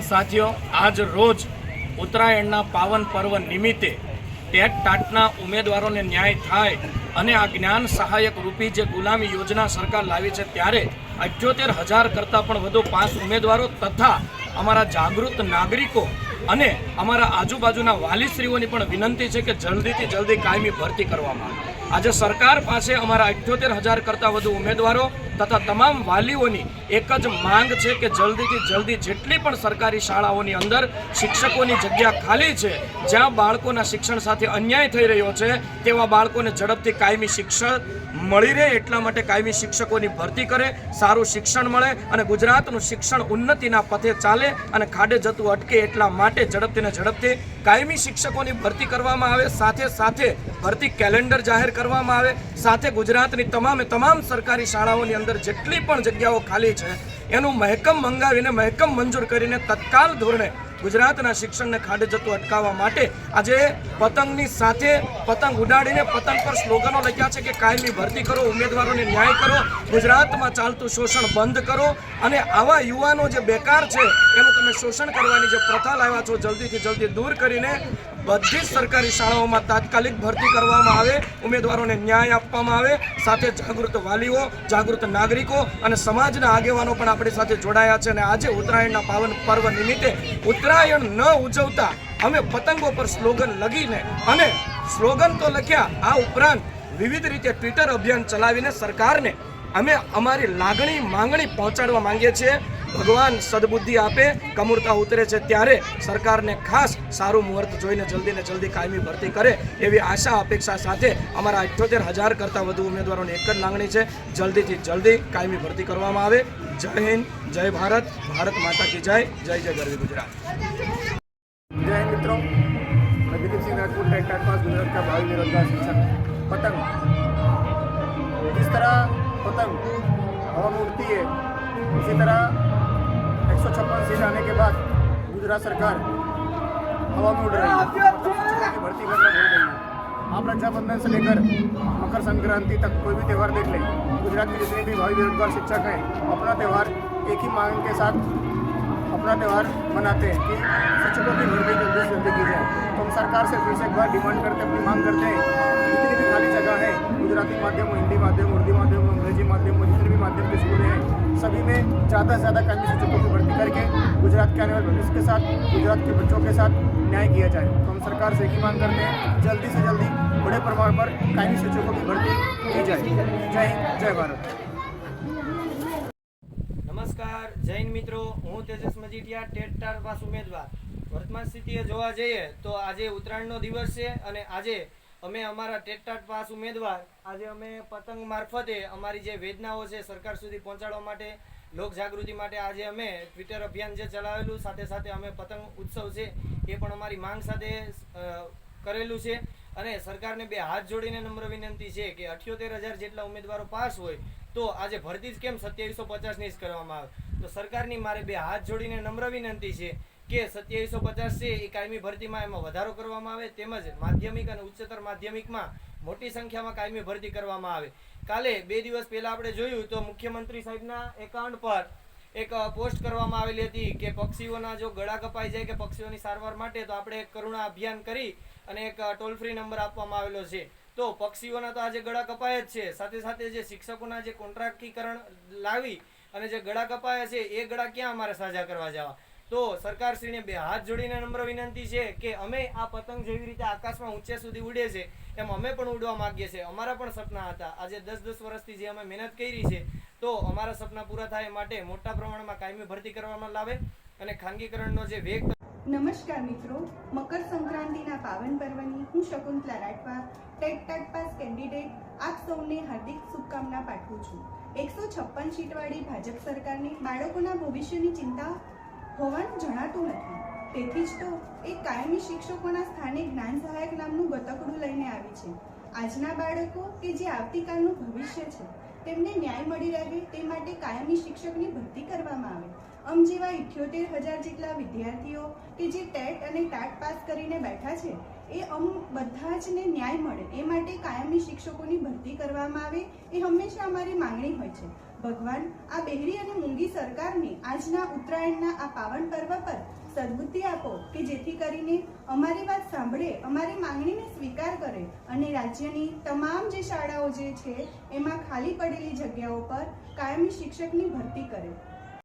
કિસાન સાથીઓ આજ રોજ ઉત્તરાયણના પાવન પર્વ નિમિત્તે ટેટ ટાટના ઉમેદવારોને ન્યાય થાય અને આ જ્ઞાન સહાયક રૂપી જે ગુલામી યોજના સરકાર લાવી છે ત્યારે અઠ્યોતેર હજાર કરતાં પણ વધુ પાંચ ઉમેદવારો તથા અમારા જાગૃત નાગરિકો અને અમારા આજુબાજુના વાલીશ્રીઓની પણ વિનંતી છે કે જલ્દીથી જલ્દી કાયમી ભરતી કરવામાં આવે. આજે સરકાર પાસે અમારા અઠ્યોતેર હજાર કરતાં વધુ ઉમેદવારો તથા તમામ વાલીઓની એક જ માંગ છે કે જલ્દીથી જલ્દી જેટલી પણ સરકારી શાળાઓની અંદર શિક્ષકોની જગ્યા ખાલી છે, જ્યાં બાળકોના શિક્ષણ સાથે અન્યાય થઈ રહ્યો છે, તેવા બાળકોને ઝડપથી કાયમી શિક્ષણ મળી રહે એટલા માટે કાયમી શિક્ષકોની ભરતી કરે, સારું શિક્ષણ મળે અને ગુજરાતનું શિક્ષણ ઉન્નતિના પથે ચાલે અને ખાડે જતું અટકે એટલા માટે ઝડપથી ને ઝડપથી કાયમી શિક્ષકોની ભરતી કરવામાં આવે, સાથે સાથે ભરતી કેલેન્ડર જાહેર કરવામાં આવે, સાથે ગુજરાતની તમામે તમામ સરકારી શાળાઓની અંદર જેટલી પણ જગ્યાઓ ખાલી છે, એનું મહેકમ મંગાવીને, મહેકમ મંજૂર કરીને તત્કાલ ધોરણે ગુજરાતના શિક્ષણને ખાડે જતું અટકાવવા માટે આજે પતંગની સાથે પતંગ ઉડાડીને પતંગ પર સ્લોગનો લખ્યા છે કે કાયમી ભરતી કરો, ઉમેદવારોને ન્યાય કરો, ગુજરાતમાં ચાલતું શોષણ બંધ કરો અને આવા યુવાનો જે બેકાર છે, એનું તમે શોષણ કરવાની જે પ્રથા લાવ્યા છો, જલ્દીથી જલ્દી દૂર કરીને બધી જ સરકારી શાળાઓમાં તાત્કાલિક ભરતી કરવામાં આવે, ઉમેદવારોને ન્યાય આપવામાં આવે, સાથે જાગૃત વાલીઓ, જાગૃત નાગરિકો અને સમાજના આગેવાનો પણ આપણી સાથે જોડાયા છે અને આજે ઉત્તરાયણના પાવન પર્વ નિમિત્તે ઉત્તરાયણ ન ઉજવતા અમે પતંગો પર સ્લોગન લગીને અને સ્લોગન તો લખ્યા, આ ઉપરાંત વિવિધ રીતે ટ્વિટર અભિયાન ચલાવીને સરકારને અમે અમારી લાગણી માંગણી પહોંચાડવા માંગીએ છીએ. ભગવાન સદબુદ્ધિ આપે કમૂરતા ઉતરે છે ત્યારે સરકારને ખાસ સારું મુહૂર્ત જોઈને જલ્દી ને જલ્દી કાયમી ભરતી કરે એવી આશા અપેક્ષા સાથે અમારા અઠ્યોતેર હજાર કરતાં વધુ ઉમેદવારોની એક જ માંગણી છે જલ્દીથી જલ્દી કાયમી ભરતી કરવામાં આવે જય હિન્દ જય ભારત ભારત માતા કી જય જય જય ગરવી ગુજરાત जय हिंद मित्रों मैं दिलीप सिंह राजपूत टेक टाट पास गुजरात का भावी बेरोजगार शिक्षक पतंग जिस तरह पतंग हवा में उड़ती है इसी तरह एक छप्पन आने के बाद गुजरात सरकार हवा में उड़ रही है। भर्ती करना भूल गई आप रक्षाबंधन से लेकर मकर संक्रांति तक कोई भी त्यौहार देख लें, गुजरात के जितने भी भावी बेरोजगार शिक्षक हैं, अपना त्यौहार एक ही मांग के साथ अपना त्यौहार मनाते हैं कि शिक्षकों की भर्ती जल्दी से जल्दी की जाए तो हम सरकार से फिर से एक बार डिमांड करते, अपनी मांग करते हैं। जितनी भी खाली जगह है, गुजराती माध्यम हो हिंदी माध्यम, उर्दू माध्यम, अंग्रेज़ी माध्यम हो जितने भी माध्यम के स्कूल हैं सभी में ज़्यादा से ज़्यादा कानूनी शिक्षकों की भर्ती करके गुजरात के आने वाले भविष्य के साथ गुजरात के बच्चों के साथ न्याय किया जाए तो हम सरकार से एक ही मांग करते हैं जल्दी से जल्दी बड़े प्रमाण पर कानूनी शिक्षकों की भर्ती की जाए जय हिंद जय भारत નમસ્કાર જૈન મિત્રો હું Tejas Majithia TET TAT pass ઉમેદવાર વર્તમાન સ્થિતિએ જોવા જઈએ તો આજે ઉત્તરાયણનો દિવસ છે અને આજે અમે અમારા ટેટટાટ પાસ ઉમેદવાર. આજે અમે પતંગ મારફતે અમારી જે વેદનાઓ છે સરકાર સુધી પહોંચાડવા માટે, લોક જાગૃતિ માટે આજે અમે ટ્વિટર અભિયાન જે ચલાવેલું, સાથે સાથે અમે પતંગ ઉત્સવ છે એ પણ અમારી માંગ સાથે કરેલું છે. અને સરકારને બે હાથ જોડીને નમ્ર વિનંતી છે કે અઠ્યોતેર હજાર જેટલા ઉમેદવારો પાસ હોય તો આજે ભરતી જ કેમ સત્યાવીસો પચાસની જ કરવામાં આવે? તો સરકારની મારે બે હાથ જોડીને નમ્ર વિનંતી છે કે સત્યાવીસો પચાસ છે એ કાયમી ભરતીમાં એમાં વધારો કરવામાં આવે તેમજ માધ્યમિક અને ઉચ્ચતર માધ્યમિકમાં મોટી સંખ્યામાં કાયમી ભરતી કરવામાં આવે. કાલે બે દિવસ પહેલા આપણે જોયું તો મુખ્યમંત્રી સાહેબના એકાઉન્ટ પર એક પોસ્ટ કરવામાં આવેલી હતી કે પક્ષીઓના જો ગળા કપાઈ જાય કે પક્ષીઓની સારવાર માટે તો આપણે કરુણા અભિયાન કરી અને એક ટોલ ફ્રી નંબર આપવામાં આવેલો છે. તો પક્ષીઓના તો આજે ગળા કપાય જ છે. સાથે સાથે જે શિક્ષકોના જે કોન્ટ્રાક્ટીકરણ લાવી અને જે ગળા કપાયા છે એ ગળા ક્યાં અમારે સાજા કરવા જવા? તો સરકારશ્રીને બે હાથ જોડીને નમ્ર વિનંતી છે કે અમે આ પતંગ જેવી રીતે આકાશમાં ઊંચે સુધી ઉડે છે, એમ અમે પણ ઉડવા માંગીએ છીએ. અમારા પણ સપના હતા. આજે દસ દસ વર્ષથી જે અમે મહેનત કરી છે, તો અમારા સપના પૂરા થાય માટે મોટા પ્રમાણમાં કાયમી ભરતી કરવામાં લાવે અને ખાનગીકરણનો જે વેગ નમસ્કાર મિત્રો. મકર સંક્રાંતિના પાવન પર્વની હું Shakuntala Rathwa, TET TAT pass candidate, આપ સૌને હાર્દિક શુભકામના પાઠવું છું. એકસો છપ્પન સીટવાળી ભાજપ સરકારની બાળકોના ભવિષ્યની ચિંતા હોવાનું જણાતું નથી. તેથી જ તો એક કાયમી શિક્ષકોના સ્થાને જ્ઞાન સહાયક નામનું ગતકડું લઈને આવી છે. આજના બાળકો કે જે આવતીકાલનું ભવિષ્ય છે, તેમને ન્યાય મળી રહે તે માટે કાયમી શિક્ષકની ભરતી કરવામાં આવે. અમ જેવા ઇઠ્યોતેર હજાર જેટલા વિદ્યાર્થીઓ કે જે ટેટ અને ટાટ પાસ કરીને બેઠા છે, એ અમ બધા જને ન્યાય મળે. એ માટે કાયમી શિક્ષકોની ભરતી કરવામાં આવે એ હંમેશા અમારી માંગણી હોય છે. ભગવાન, આ બહેરી અને મૂંગી સરકારને આજના ઉત્તરાયણના આ પાવન પર્વ પર સદબુદ્ધિ આપો કે જેથી કરીને અમારી વાત સાંભળે, અમારી માંગણીને સ્વીકાર કરે અને રાજ્યની તમામ જે શાળાઓ જે છે, એમાં ખાલી પડેલી જગ્યાઓ પર કાયમી શિક્ષકની ભરતી કરે.